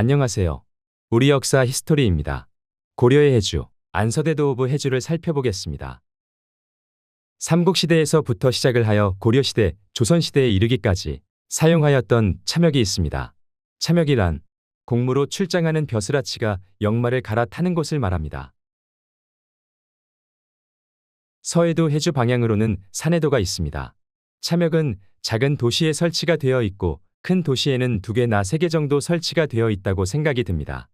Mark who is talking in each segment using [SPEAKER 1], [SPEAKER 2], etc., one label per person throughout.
[SPEAKER 1] 안녕하세요. 우리 역사 히스토리입니다. 고려의 해주, 안서대도 오브 해주를 살펴보겠습니다. 삼국시대에서부터 시작을 하여 고려시대, 조선시대에 이르기까지 사용하였던 참역이 있습니다. 참역이란 공무로 출장하는 벼슬아치가 역마를 갈아타는 곳을 말합니다. 서해도 해주 방향으로는 산해도가 있습니다. 참역은 작은 도시에 설치가 되어 있고 큰 도시에는 두 개나 세 개 정도 설치가 되어 있다고 생각이 듭니다.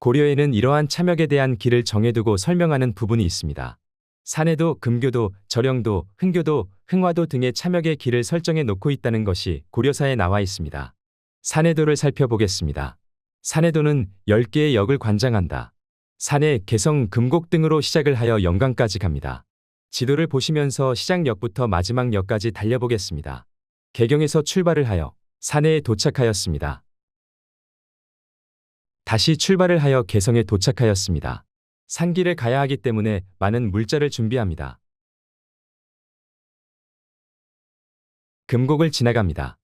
[SPEAKER 1] 고려에는 이러한 참역에 대한 길을 정해두고 설명하는 부분이 있습니다. 산해도, 금교도, 절영도, 흥교도, 흥화도 등의 참역의 길을 설정해 놓고 있다는 것이 고려사에 나와 있습니다. 산해도를 살펴보겠습니다. 산해도는 10개의 역을 관장한다. 산해, 개성, 금곡 등으로 시작을 하여 영광까지 갑니다. 지도를 보시면서 시작역부터 마지막 역까지 달려보겠습니다. 개경에서 출발을 하여 산해에 도착하였습니다. 다시 출발을 하여 개성에 도착하였습니다. 산길을 가야 하기 때문에 많은 물자를 준비합니다. 금곡을 지나갑니다.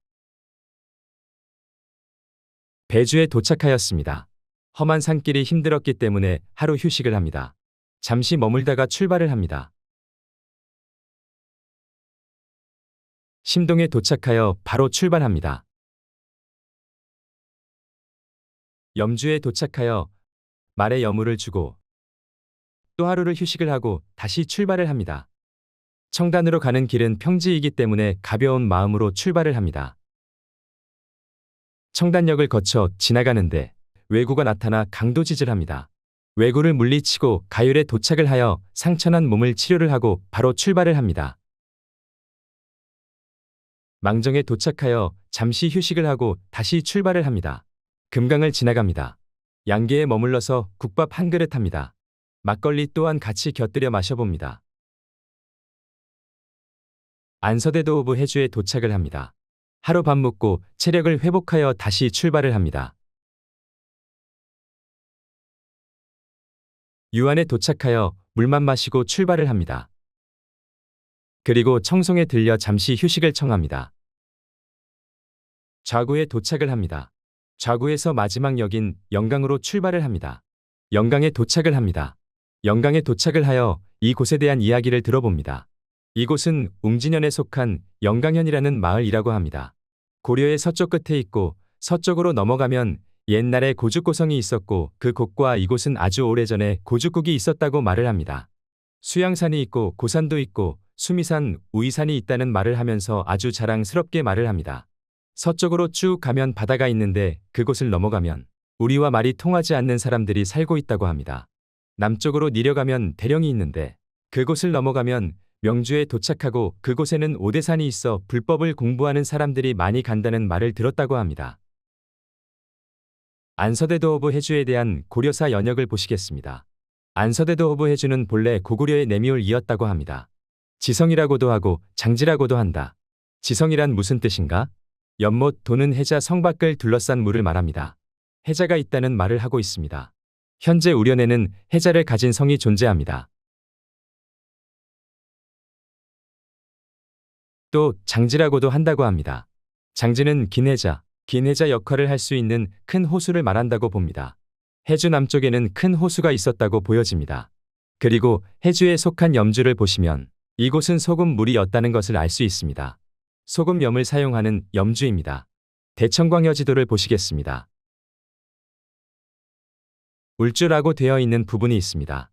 [SPEAKER 1] 배주에 도착하였습니다. 험한 산길이 힘들었기 때문에 하루 휴식을 합니다. 잠시 머물다가 출발을 합니다. 심동에 도착하여 바로 출발합니다. 염주에 도착하여 말에 여물을 주고 또 하루를 휴식을 하고 다시 출발을 합니다. 청단으로 가는 길은 평지이기 때문에 가벼운 마음으로 출발을 합니다. 청단역을 거쳐 지나가는데 외구가 나타나 강도짓을 합니다. 외구를 물리치고 가율에 도착을 하여 상처난 몸을 치료를 하고 바로 출발을 합니다. 망정에 도착하여 잠시 휴식을 하고 다시 출발을 합니다. 금강을 지나갑니다. 양계에 머물러서 국밥 한 그릇 합니다. 막걸리 또한 같이 곁들여 마셔봅니다. 안서대도 오브 해주에 도착을 합니다. 하루 밥 먹고 체력을 회복하여 다시 출발을 합니다. 유안에 도착하여 물만 마시고 출발을 합니다. 그리고 청송에 들려 잠시 휴식을 청합니다. 좌구에 도착을 합니다. 좌구에서 마지막 역인 영강으로 출발을 합니다. 영강에 도착을 합니다. 영강에 도착을 하여 이곳에 대한 이야기를 들어봅니다. 이곳은 웅진현에 속한 영강현이라는 마을이라고 합니다. 고려의 서쪽 끝에 있고 서쪽으로 넘어가면 옛날에 고죽고성이 있었고 그 곳과 이곳은 아주 오래전에 고죽국이 있었다고 말을 합니다. 수양산이 있고 고산도 있고 수미산, 우이산이 있다는 말을 하면서 아주 자랑스럽게 말을 합니다. 서쪽으로 쭉 가면 바다가 있는데 그곳을 넘어가면 우리와 말이 통하지 않는 사람들이 살고 있다고 합니다. 남쪽으로 내려가면 대령이 있는데 그곳을 넘어가면 명주에 도착하고 그곳에는 오대산이 있어 불법을 공부하는 사람들이 많이 간다는 말을 들었다고 합니다. 안서대도 오브 해주에 대한 고려사 연역을 보시겠습니다. 안서대도 오브 해주는 본래 고구려의 내미울이었다고 합니다. 지성이라고도 하고 장지라고도 한다. 지성이란 무슨 뜻인가? 연못 도는 해자 성밖을 둘러싼 물을 말합니다. 해자가 있다는 말을 하고 있습니다. 현재 우려내는 해자를 가진 성이 존재합니다. 또 장지라고도 한다고 합니다. 장지는 긴 해자, 긴 해자 역할을 할 수 있는 큰 호수를 말한다고 봅니다. 해주 남쪽에는 큰 호수가 있었다고 보여집니다. 그리고 해주에 속한 염주를 보시면 이곳은 소금 물이었다는 것을 알 수 있습니다. 소금염을 사용하는 염주입니다. 대청광여 지도를 보시겠습니다. 울주라고 되어 있는 부분이 있습니다.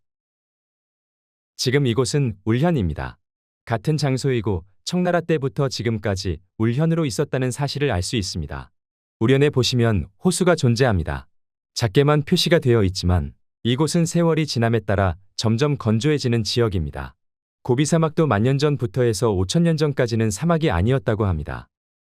[SPEAKER 1] 지금 이곳은 울현입니다. 같은 장소이고 청나라 때부터 지금까지 울현으로 있었다는 사실을 알 수 있습니다. 우련에 보시면 호수가 존재합니다. 작게만 표시가 되어 있지만 이곳은 세월이 지남에 따라 점점 건조해지는 지역입니다. 고비 사막도 만년 전부터 해서 5천년 전까지는 사막이 아니었다고 합니다.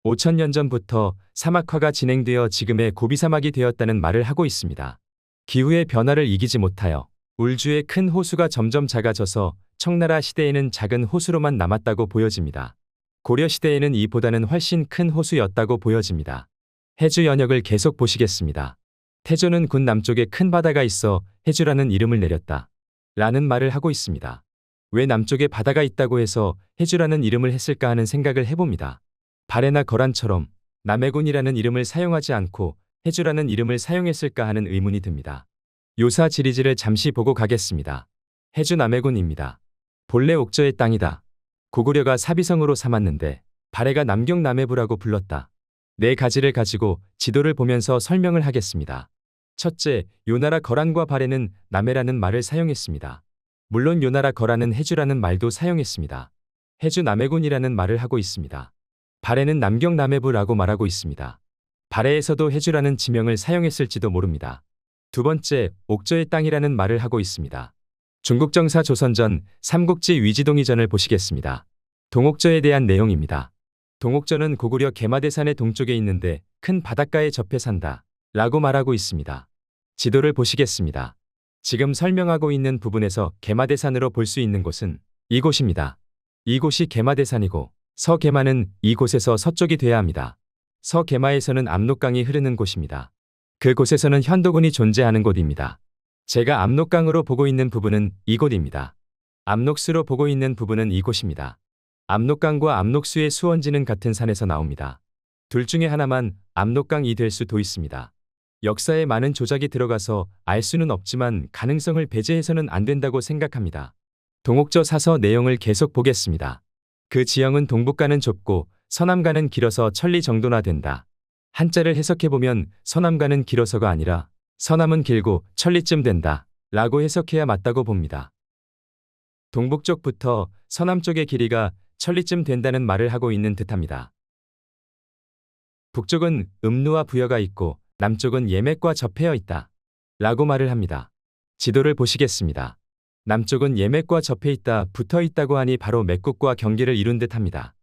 [SPEAKER 1] 5천년 전부터 사막화가 진행되어 지금의 고비 사막이 되었다는 말을 하고 있습니다. 기후의 변화를 이기지 못하여 울주의 큰 호수가 점점 작아져서 청나라 시대에는 작은 호수로만 남았다고 보여집니다. 고려 시대에는 이보다는 훨씬 큰 호수였다고 보여집니다. 해주 연역을 계속 보시겠습니다. 태조는 군 남쪽에 큰 바다가 있어 해주라는 이름을 내렸다. 라는 말을 하고 있습니다. 왜 남쪽에 바다가 있다고 해서 해주라는 이름을 했을까 하는 생각을 해봅니다. 발해나 거란처럼 남해군이라는 이름을 사용하지 않고 해주라는 이름을 사용했을까 하는 의문이 듭니다. 요사 지리지를 잠시 보고 가겠습니다. 해주 남해군입니다. 본래 옥저의 땅이다. 고구려가 사비성으로 삼았는데 발해가 남경 남해부라고 불렀다. 네 가지를 가지고 지도를 보면서 설명을 하겠습니다. 첫째, 요나라 거란과 발해는 남해라는 말을 사용했습니다. 물론 요나라 거란은 해주라는 말도 사용했습니다. 해주 남해군이라는 말을 하고 있습니다. 발해는 남경 남해부라고 말하고 있습니다. 발해에서도 해주라는 지명을 사용했을지도 모릅니다. 두 번째, 옥저의 땅이라는 말을 하고 있습니다. 중국 정사 조선전 삼국지 위지동이전을 보시겠습니다. 동옥저에 대한 내용입니다. 동옥저는 고구려 개마대산의 동쪽에 있는데 큰 바닷가에 접해 산다. 라고 말하고 있습니다. 지도를 보시겠습니다. 지금 설명하고 있는 부분에서 개마대산으로 볼 수 있는 곳은 이곳입니다. 이곳이 개마대산이고 서개마는 이곳에서 서쪽이 돼야 합니다. 서개마에서는 압록강이 흐르는 곳입니다. 그곳에서는 현도군이 존재하는 곳입니다. 제가 압록강으로 보고 있는 부분은 이곳입니다. 압록수로 보고 있는 부분은 이곳입니다. 압록강과 압록수의 수원지는 같은 산에서 나옵니다. 둘 중에 하나만 압록강이 될 수도 있습니다. 역사에 많은 조작이 들어가서 알 수는 없지만 가능성을 배제해서는 안 된다고 생각합니다. 동옥저 사서 내용을 계속 보겠습니다. 그 지형은 동북가는 좁고 서남가는 길어서 천리 정도나 된다. 한자를 해석해보면 서남가는 길어서가 아니라 서남은 길고 천리쯤 된다. 라고 해석해야 맞다고 봅니다. 동북쪽부터 서남쪽의 길이가 천리쯤 된다는 말을 하고 있는 듯합니다. 북쪽은 음루와 부여가 있고 남쪽은 예맥과 접해어 있다. 라고 말을 합니다. 지도를 보시겠습니다. 남쪽은 예맥과 접해 있다, 붙어 있다고 하니 바로 맥국과 경계를 이룬 듯 합니다.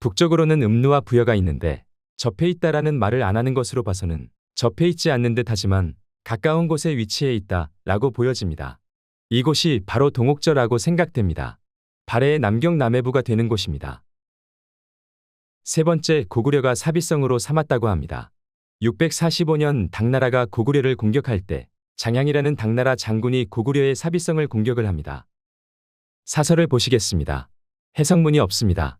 [SPEAKER 1] 북쪽으로는 음루와 부여가 있는데 접해 있다라는 말을 안 하는 것으로 봐서는 접해 있지 않는 듯 하지만 가까운 곳에 위치해 있다 라고 보여집니다. 이곳이 바로 동옥저라고 생각됩니다. 발해의 남경 남해부가 되는 곳입니다. 세 번째 고구려가 사비성으로 삼았다고 합니다. 645년 당나라가 고구려를 공격할 때 장양이라는 당나라 장군이 고구려의 사비성을 공격을 합니다. 사설을 보시겠습니다. 해석문이 없습니다.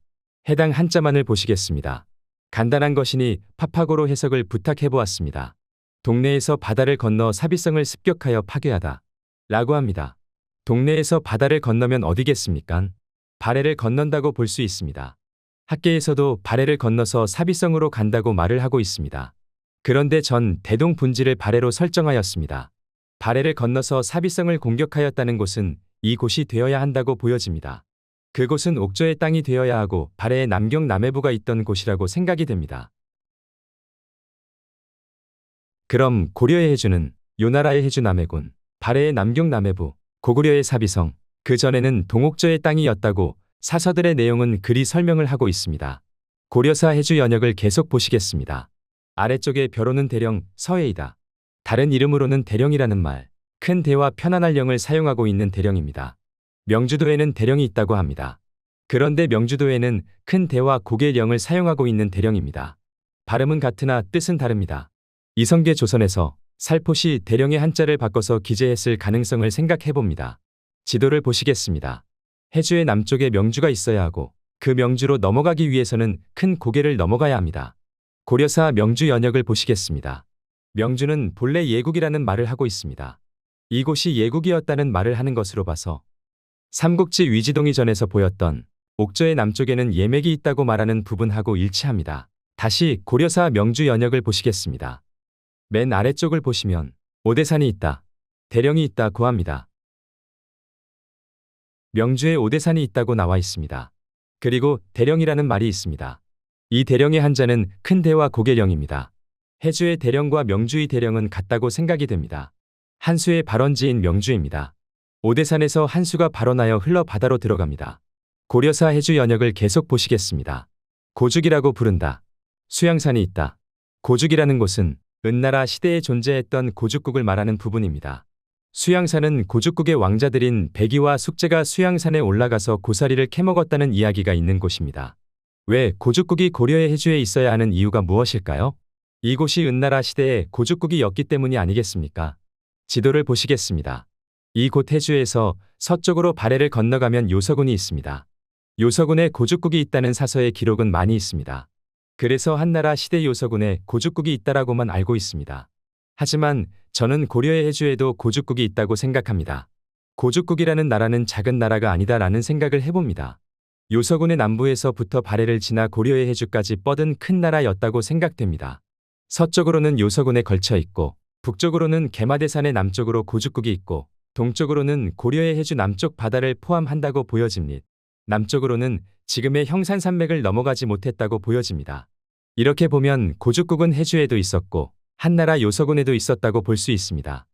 [SPEAKER 1] 해당 한자만을 보시겠습니다. 간단한 것이니 파파고로 해석을 부탁해 보았습니다. 동네에서 바다를 건너 사비성을 습격하여 파괴하다. 라고 합니다. 동네에서 바다를 건너면 어디겠습니까? 발해를 건넌다고 볼 수 있습니다. 학계에서도 발해를 건너서 사비성으로 간다고 말을 하고 있습니다. 그런데 전 대동 분지를 발해로 설정하였습니다. 발해를 건너서 사비성을 공격하였다는 곳은 이곳이 되어야 한다고 보여집니다. 그곳은 옥저의 땅이 되어야 하고 발해의 남경 남해부가 있던 곳이라고 생각이 됩니다. 그럼 고려의 해주는 요나라의 해주 남해군, 발해의 남경 남해부, 고구려의 사비성, 그 전에는 동옥저의 땅이었다고 사서들의 내용은 그리 설명을 하고 있습니다. 고려사 해주 연역을 계속 보시겠습니다. 아래쪽에 벼로는 대령, 서해이다. 다른 이름으로는 대령이라는 말, 큰 대와 편안할 영을 사용하고 있는 대령입니다. 명주도에는 대령이 있다고 합니다. 그런데 명주도에는 큰 대와 고개 영을 사용하고 있는 대령입니다. 발음은 같으나 뜻은 다릅니다. 이성계 조선에서 살포시 대령의 한자를 바꿔서 기재했을 가능성을 생각해 봅니다. 지도를 보시겠습니다. 해주의 남쪽에 명주가 있어야 하고 그 명주로 넘어가기 위해서는 큰 고개를 넘어가야 합니다. 고려사 명주 연역을 보시겠습니다. 명주는 본래 예국이라는 말을 하고 있습니다. 이곳이 예국이었다는 말을 하는 것으로 봐서 삼국지 위지동이 전에서 보였던 옥저의 남쪽에는 예맥이 있다고 말하는 부분하고 일치합니다. 다시 고려사 명주 연역을 보시겠습니다. 맨 아래쪽을 보시면 오대산이 있다, 대령이 있다 고 합니다. 명주에 오대산이 있다고 나와 있습니다. 그리고 대령이라는 말이 있습니다. 이 대령의 한자는 큰 대와 고개령입니다. 해주의 대령과 명주의 대령은 같다고 생각이 됩니다. 한수의 발원지인 명주입니다. 오대산에서 한수가 발원하여 흘러 바다로 들어갑니다. 고려사 해주 연역을 계속 보시겠습니다. 고죽이라고 부른다. 수양산이 있다. 고죽이라는 곳은 은나라 시대에 존재했던 고죽국을 말하는 부분입니다. 수양산은 고죽국의 왕자들인 백이와 숙제가 수양산에 올라가서 고사리를 캐먹었다는 이야기가 있는 곳입니다. 왜 고죽국이 고려의 해주에 있어야 하는 이유가 무엇일까요? 이곳이 은나라 시대의 고죽국이었기 때문이 아니겠습니까? 지도를 보시겠습니다. 이곳 해주에서 서쪽으로 발해를 건너가면 요서군이 있습니다. 요서군에 고죽국이 있다는 사서의 기록은 많이 있습니다. 그래서 한나라 시대 요서군에 고죽국이 있다라고만 알고 있습니다. 하지만 저는 고려의 해주에도 고죽국이 있다고 생각합니다. 고죽국이라는 나라는 작은 나라가 아니다라는 생각을 해봅니다. 요서군의 남부에서부터 발해를 지나 고려의 해주까지 뻗은 큰 나라였다고 생각됩니다. 서쪽으로는 요서군에 걸쳐 있고 북쪽으로는 개마대산의 남쪽으로 고죽국이 있고 동쪽으로는 고려의 해주 남쪽 바다를 포함한다고 보여집니다. 남쪽으로는 지금의 형산산맥을 넘어가지 못했다고 보여집니다. 이렇게 보면 고죽국은 해주에도 있었고 한나라 요서군에도 있었다고 볼 수 있습니다.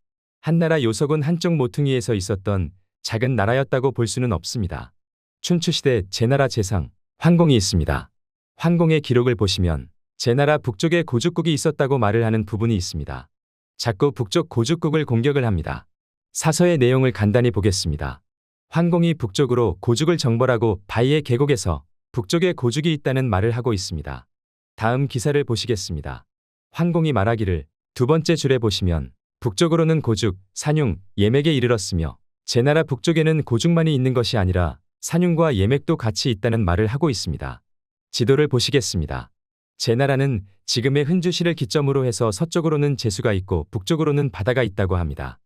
[SPEAKER 1] 한나라 요서군 한쪽 모퉁이에서 있었던 작은 나라였다고 볼 수는 없습니다. 춘추시대 제나라 제상 황공이 있습니다. 황공의 기록을 보시면 제나라 북쪽에 고죽국이 있었다고 말을 하는 부분이 있습니다. 자꾸 북쪽 고죽국을 공격을 합니다. 사서의 내용을 간단히 보겠습니다. 황공이 북쪽으로 고죽을 정벌하고 바이의 계곡에서 북쪽에 고죽이 있다는 말을 하고 있습니다. 다음 기사를 보시겠습니다. 황공이 말하기를 두 번째 줄에 보시면 북쪽으로는 고죽, 산융, 예맥에 이르렀으며 제나라 북쪽에는 고죽만이 있는 것이 아니라 산융과 예맥도 같이 있다는 말을 하고 있습니다. 지도를 보시겠습니다. 제나라는 지금의 흔주시를 기점으로 해서 서쪽으로는 제수가 있고 북쪽으로는 바다가 있다고 합니다.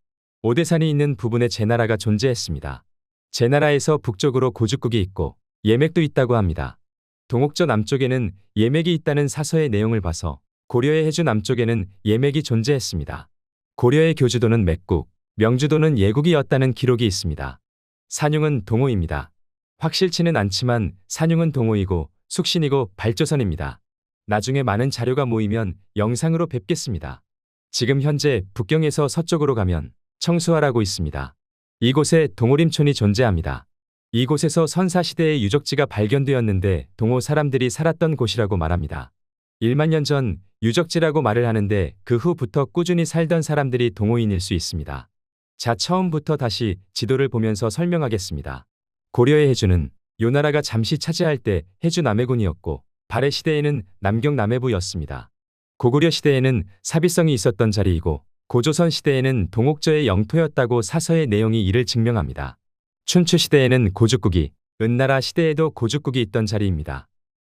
[SPEAKER 1] 오대산이 있는 부분에 제나라가 존재했습니다. 제나라에서 북쪽으로 고죽국이 있고 예맥도 있다고 합니다. 동옥저 남쪽에는 예맥이 있다는 사서의 내용을 봐서 고려의 해주 남쪽에는 예맥이 존재했습니다. 고려의 교주도는 맥국, 명주도는 예국이었다는 기록이 있습니다. 산융은 동호입니다. 확실치는 않지만 산융은 동호이고 숙신이고 발조선입니다. 나중에 많은 자료가 모이면 영상으로 뵙겠습니다. 지금 현재 북경에서 서쪽으로 가면 청수하라고 있습니다. 이곳에 동호림촌이 존재합니다. 이곳에서 선사시대의 유적지가 발견되었는데 동호 사람들이 살았던 곳이라고 말합니다. 1만 년 전 유적지라고 말을 하는데 그 후부터 꾸준히 살던 사람들이 동호인일 수 있습니다. 자, 처음부터 다시 지도를 보면서 설명하겠습니다. 고려의 해주는 요나라가 잠시 차지할 때 해주 남해군이었고 발해 시대에는 남경 남해부였습니다. 고구려 시대에는 사비성이 있었던 자리이고 고조선 시대에는 동옥저의 영토였다고 사서의 내용이 이를 증명합니다. 춘추 시대에는 고죽국이, 은나라 시대에도 고죽국이 있던 자리입니다.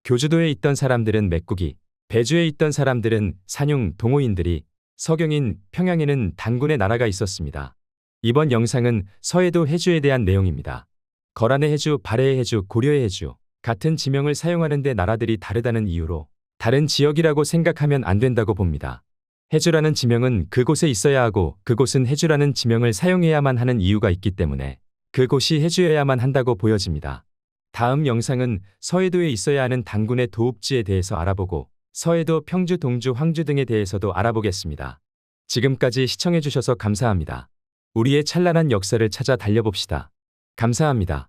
[SPEAKER 1] 교주도에 있던 사람들은 맥국이, 배주에 있던 사람들은 산융 동호인들이, 서경인 평양에는 단군의 나라가 있었습니다. 이번 영상은 서해도 해주에 대한 내용입니다. 거란의 해주, 발해의 해주, 고려의 해주 같은 지명을 사용하는데 나라들이 다르다는 이유로 다른 지역이라고 생각하면 안 된다고 봅니다. 해주라는 지명은 그곳에 있어야 하고 그곳은 해주라는 지명을 사용해야만 하는 이유가 있기 때문에 그곳이 해주여야만 한다고 보여집니다. 다음 영상은 서해도에 있어야 하는 당군의 도읍지에 대해서 알아보고 서해도, 평주, 동주, 황주 등에 대해서도 알아보겠습니다. 지금까지 시청해주셔서 감사합니다. 우리의 찬란한 역사를 찾아 달려봅시다. 감사합니다.